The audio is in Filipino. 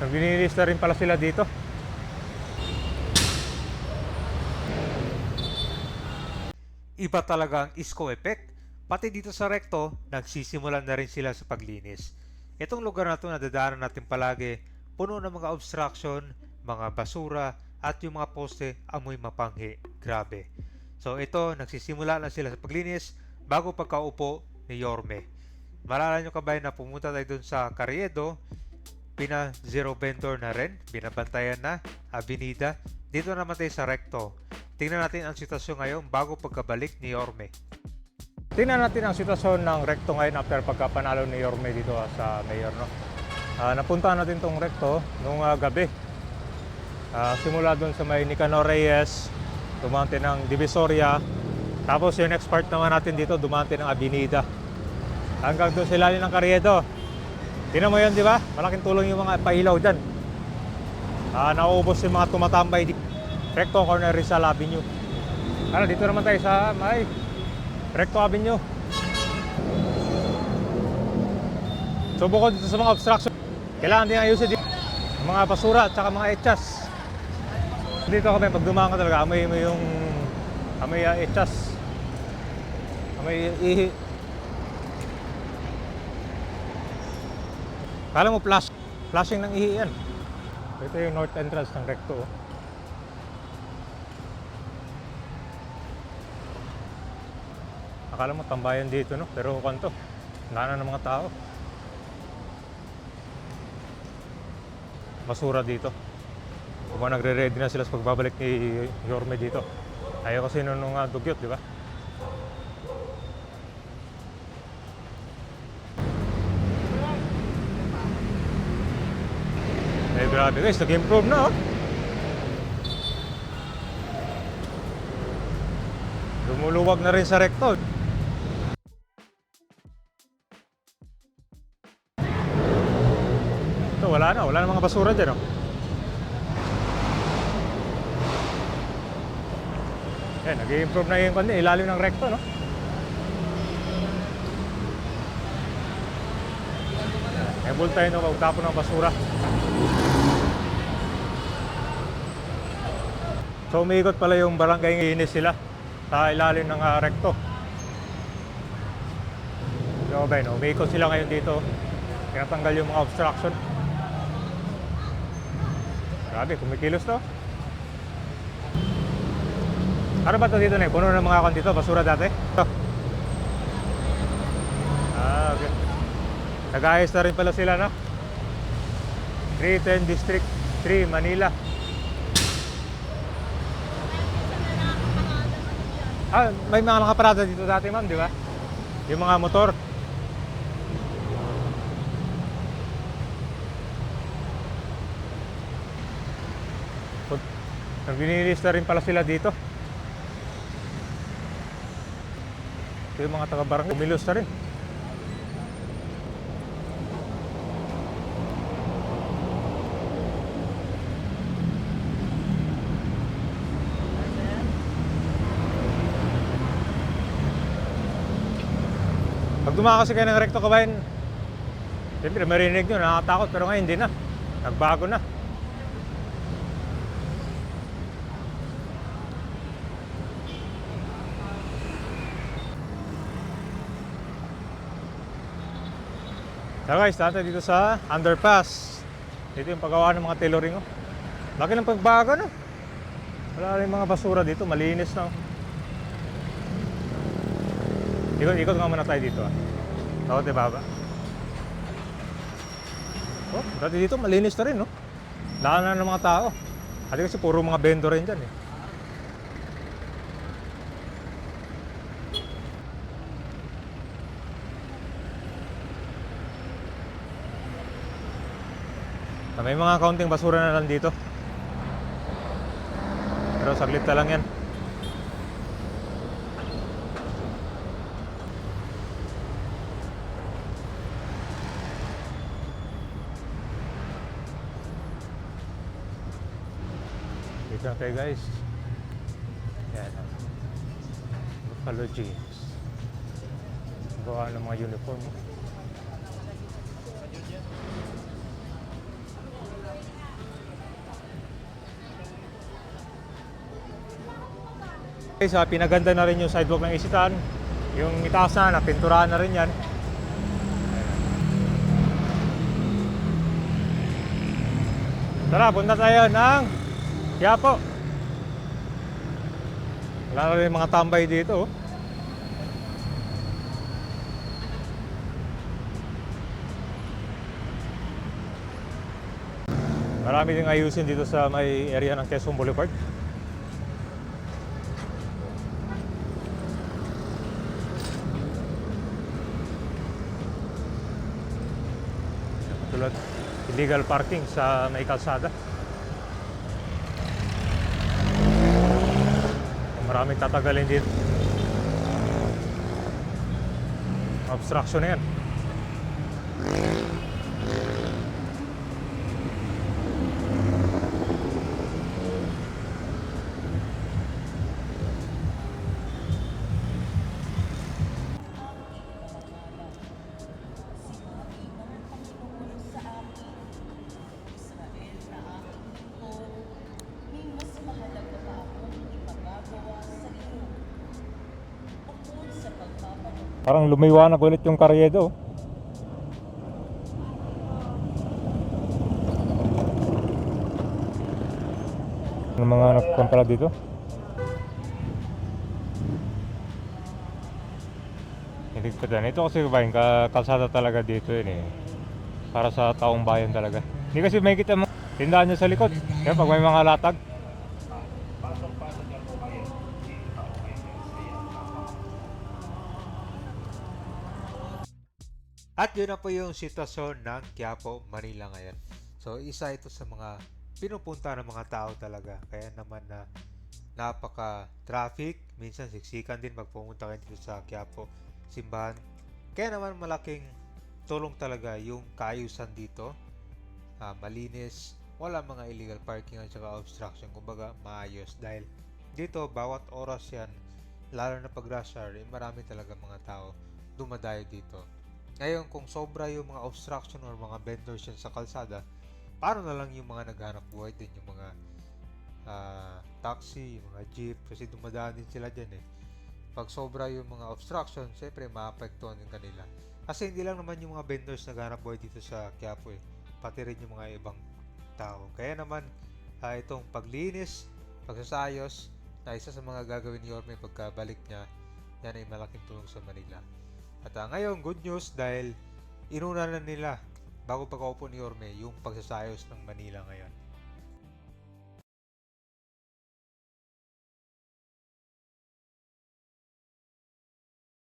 Naglilinis na rin pala sila dito. Iba talaga ang ISCO effect. Pati dito sa recto, nagsisimulan na rin sila sa paglinis. Itong lugar na ito nadadaanan natin palagi, puno ng mga obstruction, mga basura, at yung mga poste amoy mapanghi. Grabe. So ito, nagsisimula na sila sa paglinis bago pagkaupo ni Yorme. Malala nyo kabayan na pumunta tayo dun sa Carriedo, pina zero vendor na rin, binabantayan na, Avenida. Dito naman tayo sa Recto. Tingnan natin ang sitwasyon ngayon bago pagkabalik ni Yorme. Tingnan natin ang sitwasyon ng Recto ngayon after pagkapanalo ni Yorme dito sa mayor. No? Ah, napunta natin tong Recto nung ah, gabi. Ah, simula doon sa may Nicanor Reyes, dumante ng Divisoria. Tapos yung next part naman natin dito, dumante ng Avenida. Hanggang doon sa ilalim ng Carriedo. Tingnan mo yun, di ba? Malaking tulong yung mga pailaw dyan. Ah, nauubos yung mga tumatambay di Recto Corner Rizal Avenue. Ano, dito naman tayo sa may Recto Avenue. So bukod dito sa mga obstruction, kailangan din ayusin dito. Mga basura at saka mga etchas. Dito kami, pag dumaan ka talaga, amoy mo yung amoy uh, etchas. Amoy ihi. Kala mo flash, flashing ng ihi. Ito yung north entrance ng Recto. oh. Akala mo tambayan dito, no? Pero kanto, wala na ng mga tao. Basura dito. Kung nagre-ready na sila sa pagbabalik ni Yorme dito. Ayaw kasi nung uh, dugyot, di ba? Eh, grabe guys, nag-improve na, oh. Lumuluwag na rin sa recto. Ito, wala na. Wala na mga basura dyan, oh. Yan, nag-improve na yung kundi, ilalim ng recto, no? May bultay no, pagtapon ng basura. So umiikot pala yung barangay ng inis sila sa ilalim ng ah, recto. So ba, no? umiikot sila ngayon dito. Tinatanggal yung mga obstruction. Grabe, kumikilos to. Ano ba to dito na? Puno ng mga kon dito, basura dati. Ito. Ah, okay. Nag-ayos na rin pala sila, no? 310 District 3, Manila. Ah, may mga nakaparada dito dati, ma'am, di ba? Yung mga motor. Naglilinis na rin pala sila dito. Ito yung mga taga-barangay. Umilos na rin. Dumaan kasi kayo ng recto kabayan, siyempre marinig nyo, nakakatakot, pero ngayon hindi na. Nagbago na. So guys, dati dito sa underpass. Dito yung paggawa ng mga tailoring. Oh. Laki ng pagbago, no? Wala rin mga basura dito, malinis na. oh. Ikot, ikot nga muna tayo dito. Ah. Takot di baba. Oh, dati dito malinis na rin, no? Laan na ng mga tao. Kasi kasi puro mga vendor rin dyan, eh. Ah, May mga kaunting basura na lang dito. Pero saglit na lang yan. Dito na tayo guys. Yan. Buffalo jeans. Gawa ng mga uniform. Guys, okay, pinaganda na rin yung sidewalk ng Isitan. Yung itaas na, ah, napinturahan na rin yan. Tara, punta tayo ng Quiapo. Wala na rin mga tambay dito. oh. Marami ding ayusin dito sa may area ng Quezon Boulevard. Tulad illegal parking sa may kalsada. Maraming tatagalin dito. Obstruction na yan. Parang lumiwanag ulit yung karyedo. Ano mga nagkompara dito? Hindi ko dan. Ito kasi bayan, ka- kalsada talaga dito yun eh. Para sa taong bayan talaga. Hindi kasi may kita mo tindahan niya sa likod. Yan, pag may mga latag. At yun na po yung sitwasyon ng Quiapo, Manila ngayon. So isa ito sa mga pinupunta ng mga tao talaga. Kaya naman na napaka-traffic. Minsan siksikan din pag pumunta kayo dito sa Quiapo, simbahan. Kaya naman malaking tulong talaga yung kaayusan dito. Ah, malinis, wala mga illegal parking at saka obstruction. Kumbaga maayos dahil dito bawat oras yan, lalo na pag rush hour, eh, marami talaga mga tao dumadayo dito. Ngayon, kung sobra yung mga obstruction or mga vendors yan sa kalsada, paano na lang yung mga naghanap buhay din, yung mga ah, taxi, yung mga jeep, kasi dumadaan din sila dyan eh. Pag sobra yung mga obstruction, syempre maapektuhan din kanila. Kasi hindi lang naman yung mga vendors naghanap buhay dito sa Quiapo eh, pati rin yung mga ibang tao. Kaya naman, ah, itong paglinis, pagsasayos, na isa sa mga gagawin ni Orme pagkabalik niya, yan ay malaking tulong sa Manila. At ah, ngayon, good news dahil inuna na nila bago pagkaupo ni Orme yung pagsasayos ng Manila ngayon.